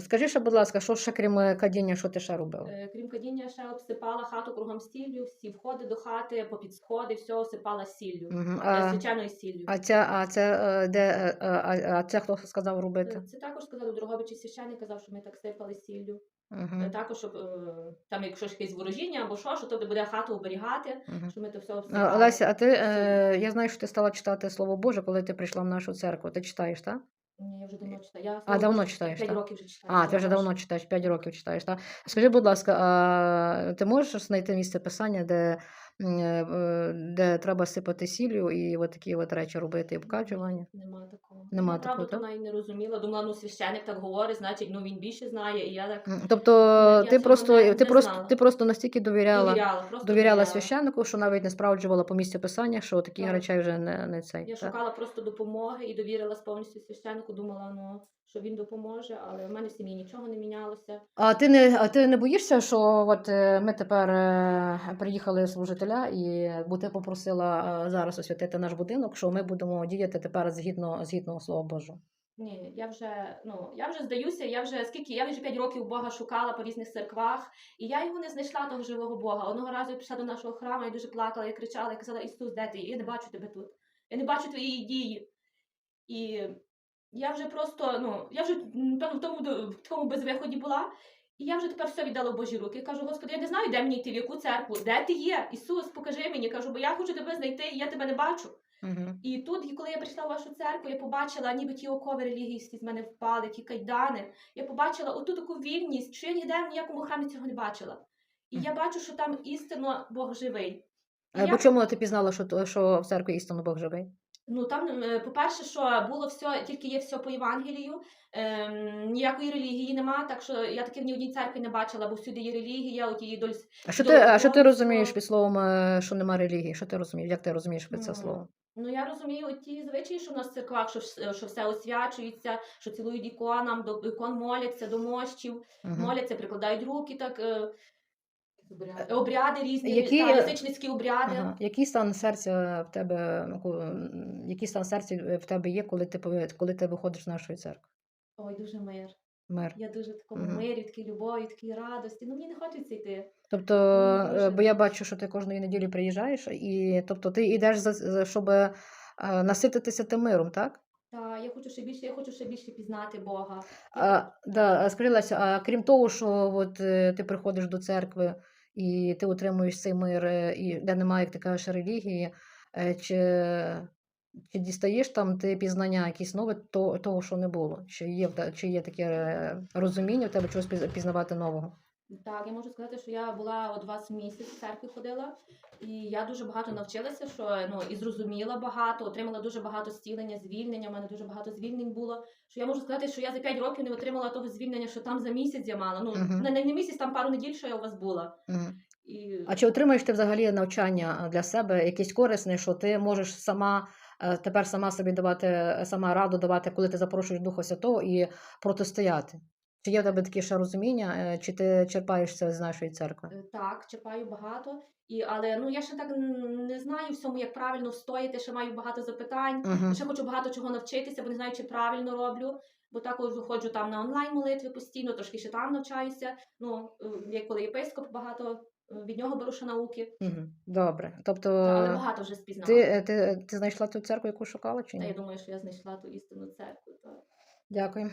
Скажи ще, будь ласка, що ще крім кадіння, що ти ще робила? Е, Крім кадіння, ще обсипала хату кругом сіллю, всі входи до хати, попід сходи, все осипала сіллю. Мгм. А, Звичайною сіллю. а це, а це е, де е, а, а це хто сказав робити? Е, Це також сказали Дрогобичі священник казав, що ми так сипали сіллю. Е, Мгм. Також, щоб е, там, якщо ж якесь ворожіння або що, що то буде хату оберігати, Мгм. що ми то все обсипали. Олеся, а ти е, я знаю, що ти стала читати Слово Боже, коли ти прийшла в нашу церкву. Ти читаєш, так? Ні, я вже давно читаю. Я, А, давно читаєш, П'ять так? років вже читаю. А, ти вже давно читаєш, 5 років читаєш, так? Скажи, будь ласка, а ти можеш знайти місце писання, де, де треба сипати сіллю і от такі от речі робити, і обкачування? Нема такого. Нема я, такого, так? то навіть не розуміла. Думала, ну священик так говорить, значить, ну він більше знає, і я так Тобто я ти просто, не- ти, не просто, знала. ти просто настільки довіряла, довіряла. Просто довіряла священнику, що навіть не справджувала по місці писання, що такі Так. речей вже не, не цей. Я так? шукала просто допомоги і довірилась повністю священнику, думала, ну, що він допоможе, але в мене в сім'ї нічого не мінялося. А ти не, а ти не боїшся, що от е, ми тепер е, приїхали служителя, і бо ти попросила е, зараз освятити наш будинок, що ми будемо діяти тепер згідно згідно слова Божого. Ні, я вже ну я вже здаюся. Я вже скільки я вже 5 років Бога шукала по різних церквах, і я його не знайшла того живого Бога. Одного разу я прийшла до нашого храму, я дуже плакала, я кричала, я казала: Ісус, де ти? Я не бачу тебе тут. Я не бачу твоєї дії. І я вже просто, ну я вже певно в тому в такому безвиході була. І я вже тепер все віддала в Божі руки. Я кажу, Господи, я не знаю, де мені йти, в яку церкву, де ти є? Ісус, покажи мені. Кажу, бо я хочу тебе знайти, і я тебе не бачу. Угу. І тут, коли я прийшла в вашу церкву, я побачила, ніби ті окови релігійські з мене впали, ті кайдани. Я побачила оту таку вільність, що я ніде в ніякому храмі цього не бачила. І я бачу, що там істинно Бог живий. Е, я- По чому ти пізнала, що, що в церкві істинно Бог живий? Ну там, е, по-перше, що було все, тільки є все по Євангелію, ем, ніякої релігії нема, так що я таки в ні одній церкві не бачила, бо всюди є релігія, оті доль. А що ти, а що ти розумієш під словом, е, що нема релігії? Що ти розумієш? Як ти розумієш під це Ну, слово? Ну я розумію ті звичаї, що в нас в церквах, що, що все освячується, що цілують іконам, до ікон моляться, до мощів, Мгм. моляться, прикладають руки, так е, обряди різні, Які- та, язичницькі обряди. Ага. Який стан серця в тебе, який стан серця в тебе є, коли ти коли ти виходиш з нашої церкви? Ой, дуже мир. Мир. Я дуже в такому Мгм. мирі, такій любові, такій радості. Ну мені не хочеться йти. Тобто, Ну, е, дуже. бо я бачу, що ти кожної неділі приїжджаєш, і тобто ти йдеш за, за- щоб е, насититися тим миром, так? Та я хочу ще більше, я хочу ще більше пізнати Бога. А, да, скажи, Леся, а крім того, що от, е, ти приходиш до церкви і ти отримуєш цей мир, е, і де немає, як ти кажеш, релігії, е, чи, чи дістаєш там ти пізнання якісь нове то, того, що не було? Чи є, чи є таке е, розуміння в тебе чогось піз- пізнавати нового? Так, я можу сказати, що я була от вас місяць в церкві ходила, і я дуже багато навчилася, що ну і зрозуміла багато, отримала дуже багато зцілення, звільнення. У мене дуже багато звільнень було. Що я можу сказати, що я за 5 років не отримала того звільнення, що там за місяць я мала. Ну Мгм. не, не місяць, там пару неділь, що я у вас була. Мгм. І А чи отримаєш ти взагалі навчання для себе якесь корисне, що ти можеш сама е, тепер сама собі давати, сама раду давати, коли ти запрошуєш Духа Святого і протистояти? Чи є в тебе таке ще розуміння, е, чи ти черпаєш це з нашої церкви? Е, Так, чіпаю багато. І, але ну я ще так не знаю всьому, як правильно встояти, ще маю багато запитань. Угу. Ще хочу багато чого навчитися, бо не знаю, чи правильно роблю. Бо також ходжу там на онлайн молитви постійно, трошки ще там навчаюся. Ну, е, як коли єпископ, багато від нього беру ще науки. Угу. Добре. Тобто але багато вже спізнала. ти, ти, ти знайшла ту церкву, яку шукала, чи Та я думаю, що я знайшла ту істинну церкву. Та. Дякую.